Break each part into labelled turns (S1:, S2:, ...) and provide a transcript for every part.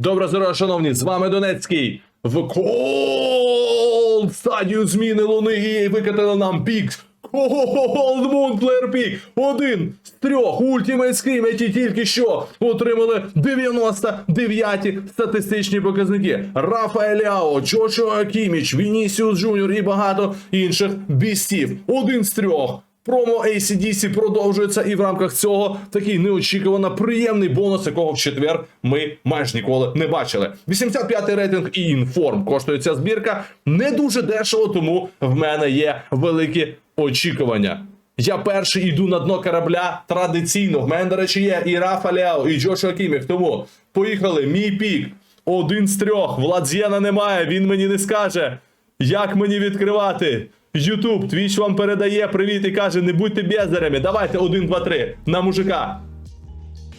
S1: Доброго здоров'я, шановні, з вами Донецький. В кол стадію зміни луни і викатали нам пік. Cold Moon Player Peak. Один з трьох Ultimate Scream, які тільки що отримали 99 статистичні показники. Рафаель Ляо, Джошуа Кіміч, Вінісіус Джуніор і багато інших бістів. Один з трьох. Промо ACDC продовжується, і в рамках цього такий неочікувано приємний бонус, якого в четвер ми майже ніколи не бачили. 85-й рейтинг і інформ коштує ця збірка не дуже дешево, тому в мене є великі очікування. Я перший йду на дно корабля традиційно. В мене, до речі, є і Рафа Ляо, і Джошуа Кіміх. Тому поїхали. Мій пік. Один з трьох. Владзєна немає. Він мені не скаже, як мені відкривати. Ютуб, твіч вам передає привіт і каже: не будьте бездарями. Давайте один, два, три. На мужика.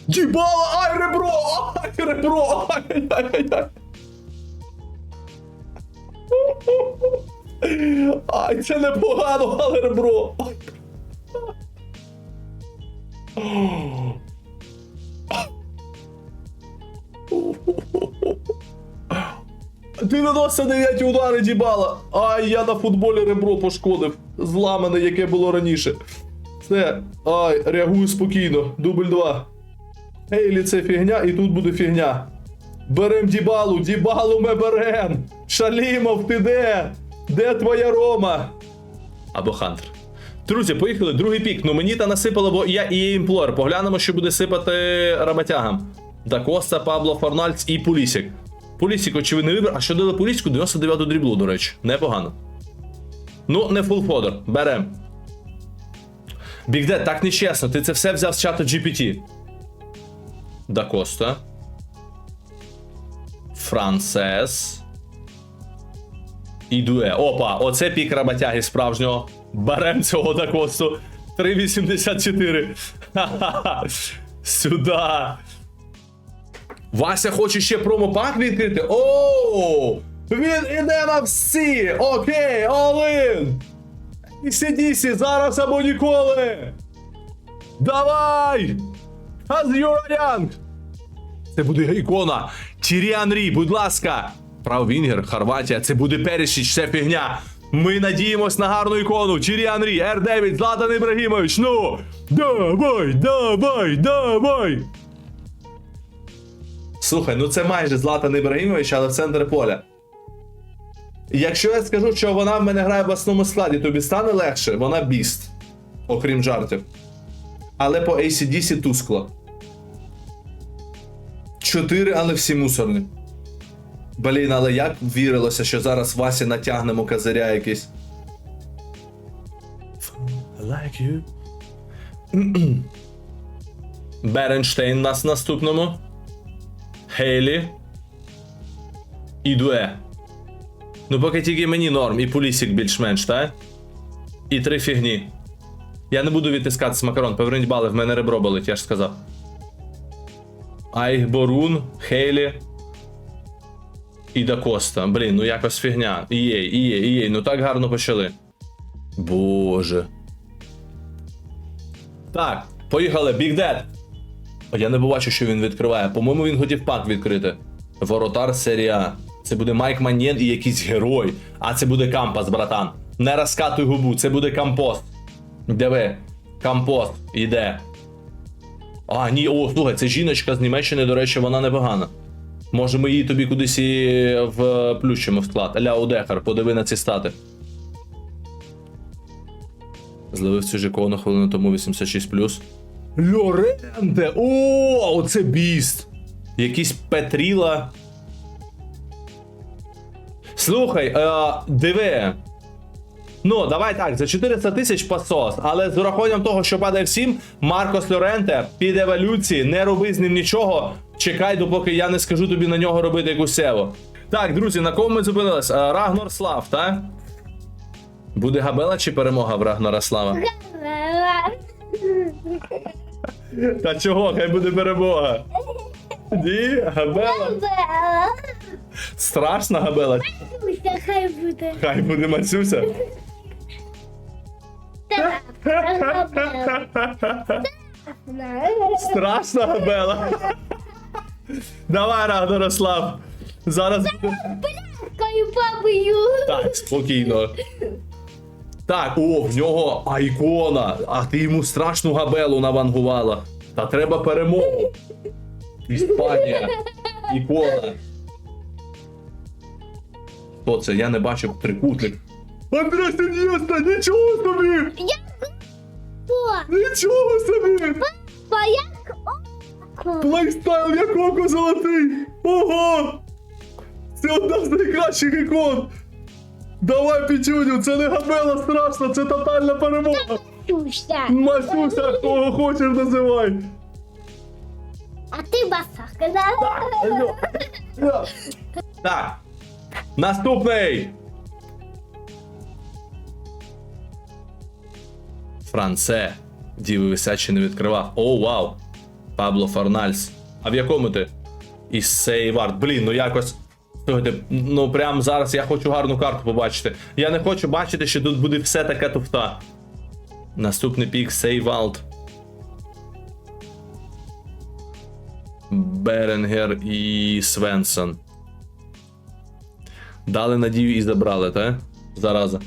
S1: Дібала! Ай, ребро! Ай, ребро! Ай, ай, ай, ай. Ай, це непогано, але ребро. Ай. 99 удари дібала. Ай, я на футболі ребро пошкодив. Зламане, яке було раніше. Все. Ай, реагую спокійно. Дубль 2. Ейлі, це фігня, і тут буде фігня. Берем дібалу, дібалу ми берем. Шалімов, ти де? Де твоя Рома? Або Хантер. Друзі, поїхали. Другий пік. Ну мені та насипало, бо я і імплор. Поглянемо, що буде сипати роботягам. Дакоста, Пабло Форнальц і Пулісік. Пулісік, очевидний вибір. А що дали Пулісіку? 99 дріблу, до речі. Непогано. Ну, не фул фодер. Берем. Бігдет, так нечесно. Ти це все взяв з чату GPT. Дакоста. Францес. І Дуе. Опа, оце пік роботяги справжнього. Берем цього Дакосту. 3,84. Ха-ха-ха. Сюда. Вася хоче ще промопак відкрити. Оу! Він іде на всі! Окей, Олин! Сідісі, зараз або ніколи! Давай! Азюраян! Це буде ікона. Тірі Анрі, будь ласка. Праввінгер, Хорватія, це буде Перешіч, це фігня. Ми надіємось на гарну ікону. Тірі Анрі, Р9, Златан Ібрагімович, ну! Давай, давай, давай! Слухай, ну це майже Златан Ібрагімович, але в центр поля. Якщо я скажу, що вона в мене грає в основному складі, тобі стане легше, вона біст. Окрім жартів. Але по ACDC тускло. Чотири, але всі мусорні. Блін, але як вірилося, що зараз Васі натягнемо козиря якийсь. I like you. Беренштейн у нас в наступному. Хейлі. І Дуе. Ну, поки тільки мені норм, і Пулісік більш-менш, так? І три фігні. Я не буду відтискати з макарон, поверніть бали, в мене ребро болить, я ж сказав. Ай, Борун, Хейлі. І Дакоста. Блін, ну якось фігня. Ієй, ієй, ієй, ну так гарно почали. Боже. Так, поїхали, Big Dead. Я не бачу, що він відкриває. По-моєму, він хотів пак відкрити. Воротар серія. Це буде Майк Маньєн і якийсь герой. А це буде Кампас, братан. Не розкатуй губу, це буде Кампост. Диви, Кампост іде. А, ні, о, слухай, це жіночка з Німеччини, до речі, вона непогана. Може, ми її тобі кудись і вплющимо в склад. Аля Одехар, подиви на ці стати. Зливив цю ж ікону хвилину тому 86. Льоренте! О, оце біст! Якийсь Петріла. Слухай, е, диви. Ну, давай так, за 400 тисяч пасос, але з урахуванням того, що падає всім, Маркос Лоренте під еволюції, не роби з ним нічого. Чекай, допоки я не скажу тобі на нього робити якусь севу. Так, друзі, на кому ми зупинились? Е, Рагнор Слав, так? Буде габела чи перемога в Рагнора Слава? Та чого? Хай буде перемога. Ні, габела. Страшна габела.
S2: Хай буде.
S1: Хай буде Мацюся.
S2: Так.
S1: Страшна габела. Давай, Рагнарослав. Зараз. буде-
S2: Каю бабою.
S1: Так, спокійно. Так, о, в нього айкона. А ти йому страшну габелу навангувала. Та треба перемогу. Іспанія. Ікона. Хто це? Я не бачив трикутник. Андрес Ін'єста, нічого собі!
S2: Як
S1: Нічого собі!
S2: па, як око.
S1: Плейстайл як око золотий! Ого! Це одна з найкращих ікон! Давай, Пітюню, це не габела страшна, це тотальна перемога!
S2: Туся.
S1: Масюся, кого хочеш називай!
S2: А ти басака, да?
S1: Так. Наступний. Франце. Діви висячі не відкривав. О, вау. Пабло Фарнальс. А в якому ти? Із Сейвард. Блін, ну якось. Слухайте, ну прямо зараз я хочу гарну карту побачити. Я не хочу бачити, що тут буде все таке туфта. Наступний пік Сейвалд. Беренгер і Свенсон. Дали надію і забрали, та? Зараза.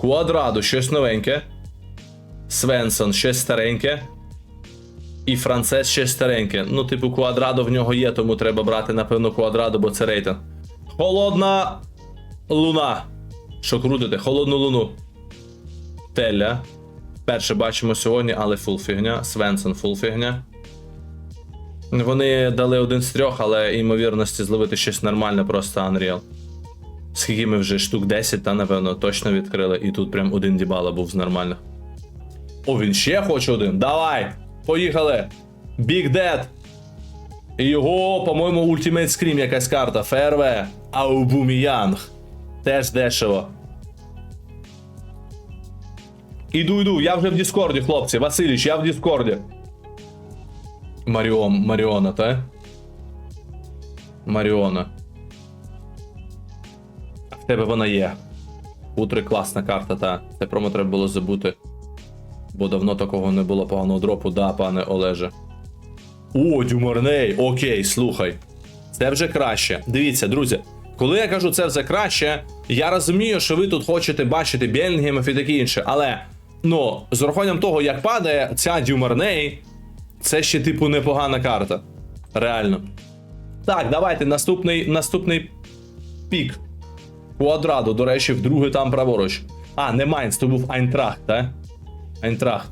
S1: Квадрадо, щось новеньке. Свенсон, щось стареньке. І Францес щось стареньке. Ну, типу, квадрадо в нього є, тому треба брати, напевно, квадрадо, бо це рейтинг. Холодна луна. Що крутите? Холодну луну. Теля. Перше бачимо сьогодні, але фул фігня. Свенсон фул фігня. Вони дали один з трьох, але ймовірності зловити щось нормальне, просто Unreal. Скільки ми вже штук 10, та напевно, точно відкрили, і тут прям один дібала був з нормальних. О, він ще хоче один. Давай! Поїхали! Big Dead! Його, по-моєму, Ultimate Scream якась карта. ФРВ. Аубуміянг. Теж дешево. Іду, іду, я вже в Діскорді, хлопці. Василіч, я в Діскорді. Маріон, Маріона, та? Маріона. В тебе вона є. Утри класна карта, та. Це промо треба було забути. Бо давно такого не було поганого дропу, да, пане Олеже. О, Дюморней, окей, слухай. Це вже краще. Дивіться, друзі. Коли я кажу це вже краще, я розумію, що ви тут хочете бачити Бельгіємів і таке інше. Але ну, з урахуванням того, як падає ця Дюморней, це ще, типу, непогана карта. Реально. Так, давайте наступний, наступний пік. Квадрадо, до речі, вдруге там праворуч. А, не Майнц, то був Айнтрахт, так? Айнтрахт.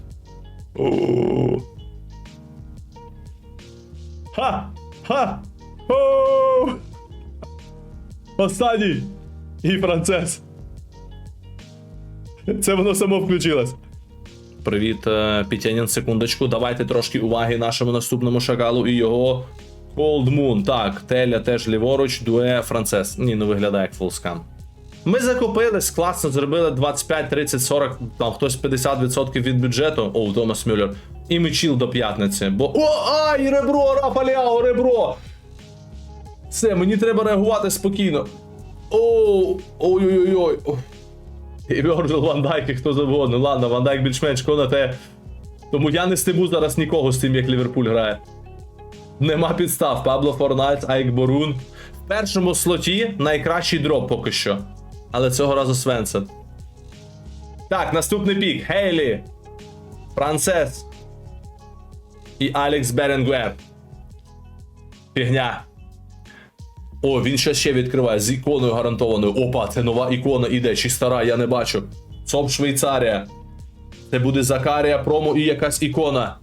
S1: Ха! Ха! Останній! І Францес. Це воно само включилось. Привіт, е, Пітянін, секундочку. Давайте трошки уваги нашому наступному шакалу і його Cold Moon. Так, Теля теж ліворуч, дуе Францес. Ні, ну виглядає як фулскам. Ми закупились, класно зробили 25, 30, 40, там хтось 50% від бюджету. О, Томас Мюллер. І мечіл до п'ятниці. Бо. О, ай, ребро, Рафаляо, ребро! Все, мені треба реагувати спокійно. О, ой-ой-ой. І Вьорджил Ван Дайк, і хто завгодно. Ладно, Ван Дайк більш-менш те. Тому я не стиму зараз нікого з тим, як Ліверпуль грає. Нема підстав. Пабло Форнальц, Айк Борун. В першому слоті найкращий дроп поки що. Але цього разу Свенсен. Так, наступний пік. Хейлі. Францес. І Алекс Беренгуер. Фігня. О, він щось ще відкриває з іконою гарантованою. Опа, це нова ікона іде, чи стара, я не бачу. ЦОП Швейцарія. Це буде Закарія, промо і якась ікона.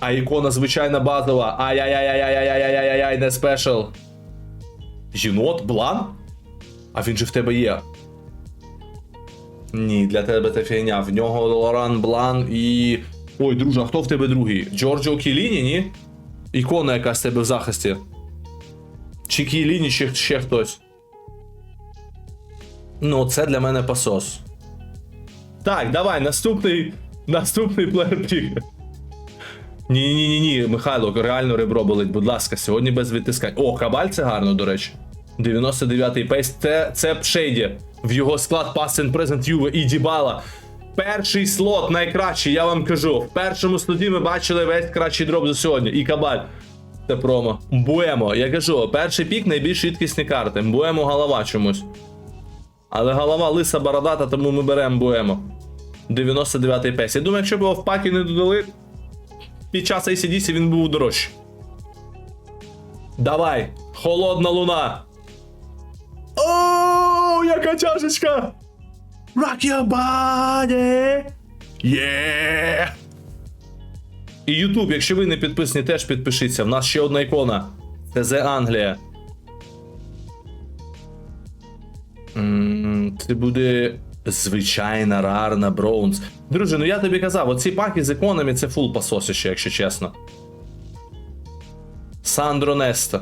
S1: А ікона звичайна базова. Ай-яй-яй-яй-яй-яй-яй-яй, не спешл. Єнот? Блан? А він же в тебе є. Ні, для тебе це фігня. В нього Лоран Блан і. Ой, друже, а хто в тебе другий? Джорджо Кіліні, ні? Ікона якась в тебе в захисті. Чи Кіліні, чи ще хтось. Ну, це для мене пасос. Так, давай, наступний. Наступний плеєр-пік. Ні, ні, ні, ні, Михайло, реально ребро болить, будь ласка, сьогодні без відтискань. О, кабаль це гарно, до речі. 99-й пейс. Це, це Пшейді. В його склад Past and Present Юве і Дібала. Перший слот найкращий, я вам кажу. В першому слоті ми бачили весь кращий дроп за сьогодні. І кабаль. Це промо. Буемо. Я кажу, перший пік найбільш швидкісні карти. Буемо голова чомусь. Але голова лиса бородата, тому ми беремо Буемо. 99-й пес. Я думаю, якщо б його в пакі не додали, під час ACDC він був дорожчий. Давай, холодна луна. О, яка чашечка! Rock your body! Yeah! І Ютуб, якщо ви не підписані, теж підпишіться. В нас ще одна ікона. Це The Англія. Це буде звичайна рарна бронз. Друже, ну я тобі казав, оці паки з іконами це фул пососище, якщо чесно. Сандро Неста.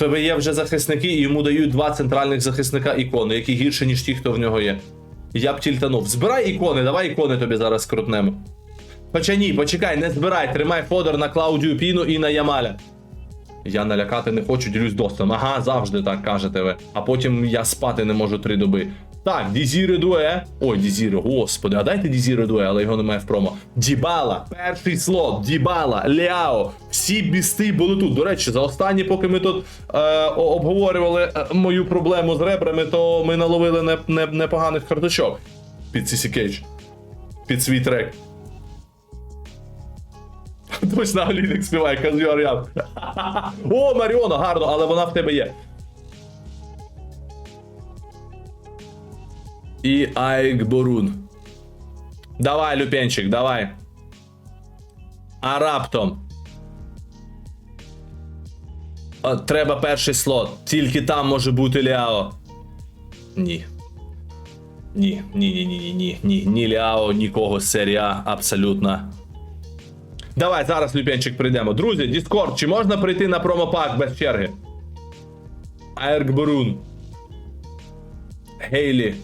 S1: Тебе є вже захисники, і йому дають два центральних захисника ікони, які гірше, ніж ті, хто в нього є. Я б тільтанув. Збирай ікони, давай ікони тобі зараз крутнемо. Хоча ні, почекай, не збирай, тримай фодор на Клаудію Піну і на Ямаля. Я налякати не хочу, ділюсь достом. Ага, завжди так кажете ви. А потім я спати не можу три доби. Так, Дізіре Дуе. Ой, Дізіре, господи, а дайте Дізіре Дуе, але його немає в промо. Дібала, перший слот, Дібала, Ляо. Всі бісти були тут. До речі, за останні, поки ми тут е, обговорювали е, мою проблему з ребрами, то ми наловили не, не, непоганих карточок під CC Cage. Під свій трек. Точно Аліник співає Казюар'ян. О, Маріона, гарно, але вона в тебе є. І Айк. Давай, Люпенчик, давай. А раптом. О, треба перший слот. Тільки там може бути Ляо. Ні. Ні, ні, ні, ні, ні, ні, ні, ні Ляо, нікого з серії абсолютно. Давай, зараз Люпенчик прийдемо. Друзі, Discord, чи можна прийти на промопак без черги? Айрк Бурун. Гейлі.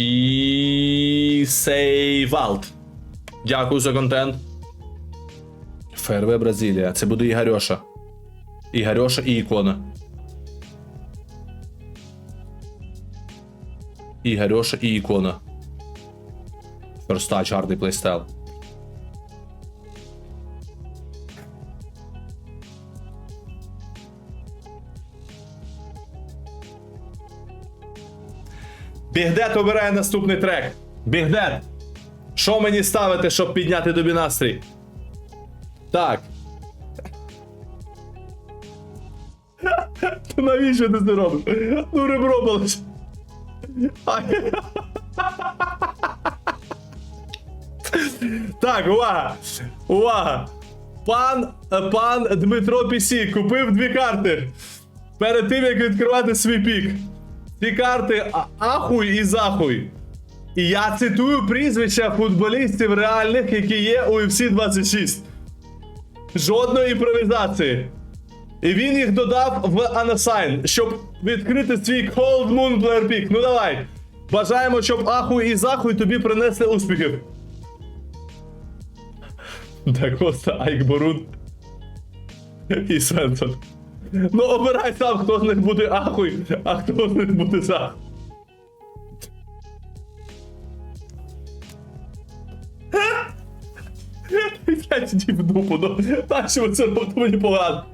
S1: І Сейвалт. Дякую за контент. ФРВ Бразилія. Це буде Ігорьоша. Ігорьоша і ікона. Ігорьоша і ікона. Верстач, гарний плейстайл. Бігдет обирає наступний трек. Бігдет. Що мені ставити, щоб підняти тобі настрій? Так. Та навіщо ти це робиш? Ну ребро болить. Так, увага! Увага! Пан, пан Дмитро Пісі купив дві карти. Перед тим, як відкривати свій пік. Ці карти ахуй і захуй. І я цитую прізвища футболістів реальних, які є у UFC 26. Жодної імпровізації. І він їх додав в Unassign, щоб відкрити свій Cold Moon Player Pick. Ну давай. Бажаємо, щоб ахуй і захуй тобі принесли успіхів. Да Коста, Айк Борун і Свенсон. Ну обирай сам, хто з них буде ахуй, а хто з них буде захуй. Блять, іди в дупу, ну. Так, що це робите мені погано.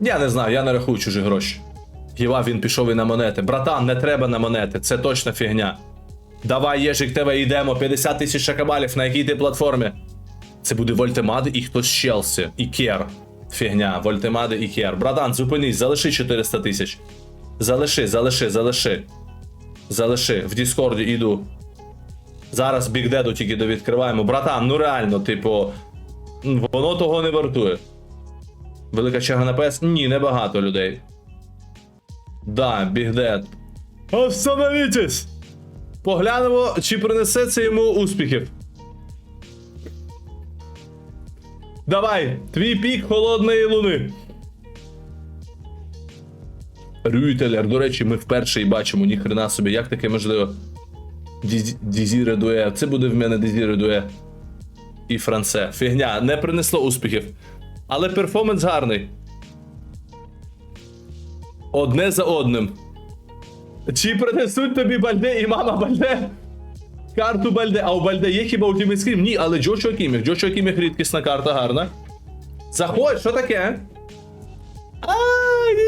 S1: Я не знаю, я не рахую чужі гроші. Єва, він пішов і на монети. Братан, не треба на монети, це точно фігня. Давай, Єжик, тебе йдемо. 50 тисяч шакабалів, на якій ти платформі? Це буде Вольтемади і хтось з Челсі. І Кер. Фігня, Вольтемади і Кер. Братан, зупинись, залиши 400 тисяч. Залиши, залиши, залиши. Залиши. В Діскорді іду. Зараз бігдеду тільки довідкриваємо. Братан, ну реально, типу, воно того не вартує. Велика черга на ПС? Ні, небагато людей. Да, бігдед. Остановітесь! Поглянемо, чи принесе це йому успіхів. Давай, твій пік холодної луни. Рюйтелер, до речі, ми вперше і бачимо, ніхрена собі, як таке можливо. Дізі- Дізіре дуе. Це буде в мене Дізіре дуе. І Франце. Фігня, не принесло успіхів. Але перформанс гарний. Одне за одним. Чи принесуть тобі Бальде і мама Бальде? Карту Бальде. А у Бальде є хіба Ultimate Scream? Ні, але Джошуа Кіміх. Джошуа Кіміх рідкісна карта, гарна. Заходь, що таке? А,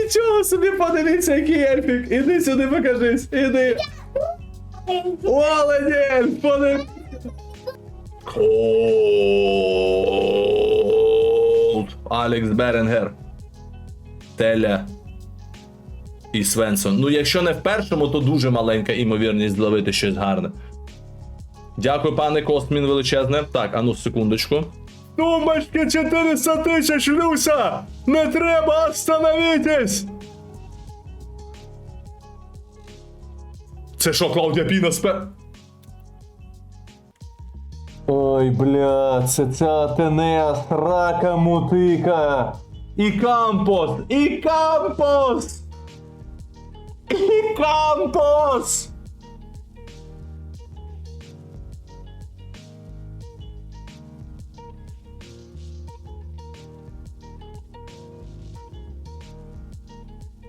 S1: нічого собі, подивіться, який ельфік. Іди сюди, покажись. Іди. Молодець, подивись. Колд. Алекс Беренгер. Теля. І Свенсон. Ну, якщо не в першому, то дуже маленька імовірність зловити щось гарне. Дякую, пане Костмін, величезне. Так, а ну, секундочку. Тумбочки 400 тисяч, Люся! Не треба остановитись! Це що, Клаудія Піна спе... Ой, бля, це ця Атенеас, рака мутика. І Кампос, і Кампос! І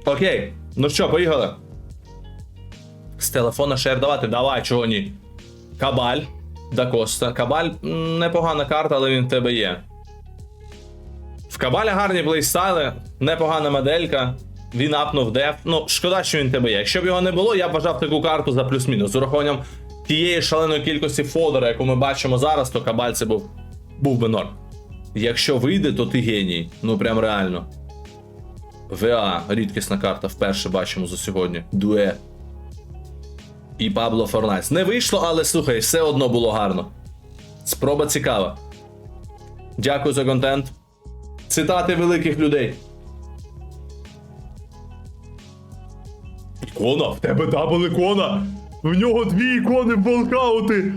S1: Окей, ну що, поїхали. З телефона шер давати, давай, чого ні. Кабаль. Да Коста. Кабаль непогана карта, але він в тебе є. В Кабаля гарні плейстайли, непогана моделька. Він апнув деф. Ну, шкода, що він тебе є. Якщо б його не було, я б вважав таку карту за плюс-мінус. З урахуванням тієї шаленої кількості фодера, яку ми бачимо зараз, то Кабаль це був, був би норм. Якщо вийде, то ти геній. Ну прям реально. ВА, рідкісна карта, вперше бачимо за сьогодні. Дуе. І Пабло Форнайс. Не вийшло, але слухай, все одно було гарно. Спроба цікава. Дякую за контент. Цитати великих людей. Ікона, в тебе дабл ікона. В нього дві ікони волкаути.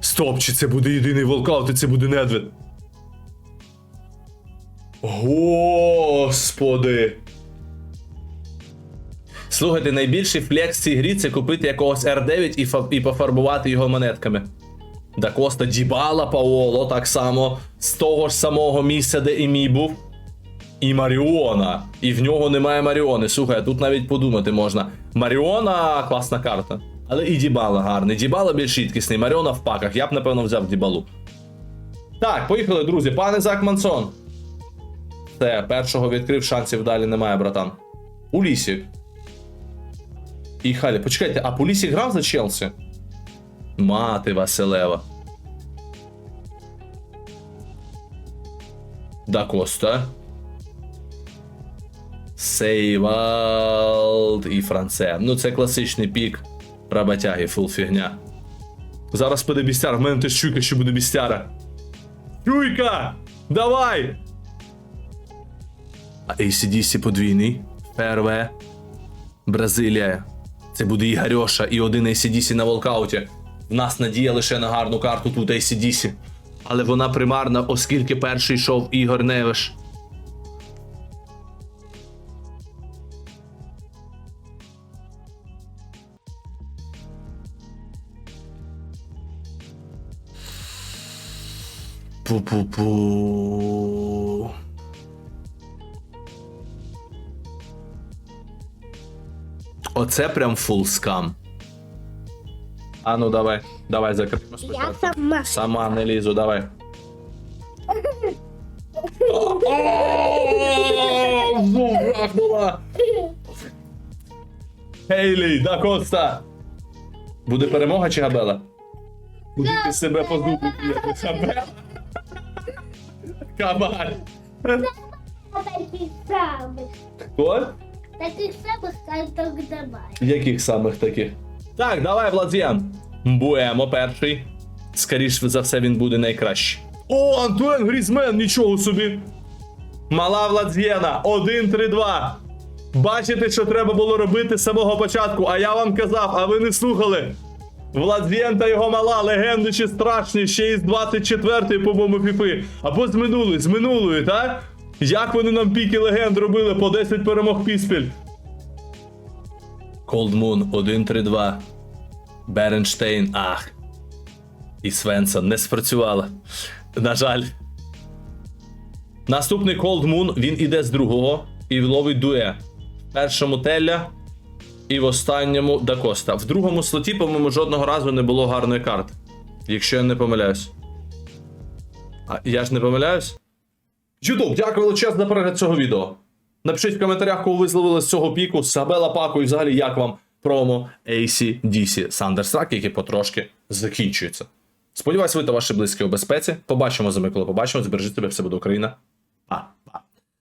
S1: Стоп, чи це буде єдиний волкаут, і це буде недвід. Господи. Слухайте, найбільший флекс в цій грі це купити якогось R9 і, фа- і пофарбувати його монетками. Да Коста Дібала Паоло, так само з того ж самого місця, де і мій був. І Маріона. І в нього немає Маріони. Слухай, тут навіть подумати можна. Маріона класна карта. Але і Дібала гарний. Дібала більш рідкісний. Маріона в паках. Я б, напевно, взяв Дібалу. Так, поїхали, друзі. Пане Зак Мансон. Все, першого відкрив, шансів далі немає, братан. Улісік. І Халі, почекайте, а Пулісік грав за Челсі? Мати Василева. Да Коста. Сейвалд і Франце. Ну, це класичний пік. Работяги, фул фігня. Зараз буде бістяра. В мене теж чуйка, що буде бістяра. Чуйка! Давай! А ACDC подвійний. ФРВ. Бразилія. Це буде і Гарьоша, і один ACDC на волкауті. В нас надія лише на гарну карту тут ACDC. Але вона примарна, оскільки перший йшов Ігор Невиш. Пу-пу-пу. Оце прям фул скам. А ну давай, давай закриємо
S2: Я сама.
S1: Сама не лізу, давай. Хейлі, да Коста! Буде перемога чи габела? Буде ти себе по зубу б'єте, габела. Кабаль.
S2: Таких самих.
S1: Хто?
S2: Таких самих карток давай.
S1: Яких самих таких? Так, давай, Владзіан. Буемо перший. Скоріше за все, він буде найкращий. О, Антуен Грізмен, нічого собі. Мала Владзєна, 1-3-2. Бачите, що треба було робити з самого початку, а я вам казав, а ви не слухали. Владзєн та його мала, легенди чи страшні, ще із 24-ї, по-моєму, фіфи. Або з минулої, з минулої, так? Як вони нам піки легенд робили по 10 перемог піспіль? Cold Moon 1-3-2. Беренштейн, ах. І Свенсон не спрацювало. На жаль. Наступний Cold він іде з другого і ловить дуе. В першому Телля. І в останньому Дакоста. В другому слоті, по-моєму, жодного разу не було гарної карти. Якщо я не помиляюсь. А я ж не помиляюсь? Ютуб, дякую величезно за перегляд цього відео. Напишіть в коментарях, кого ви зловили з цього піку, Сабела Паку і взагалі як вам промо ACDC Thunderstruck, який потрошки закінчується. Сподіваюсь, ви та ваші близькі у безпеці. Побачимо з вами, коли побачимо. Збережіть себе, все буде Україна.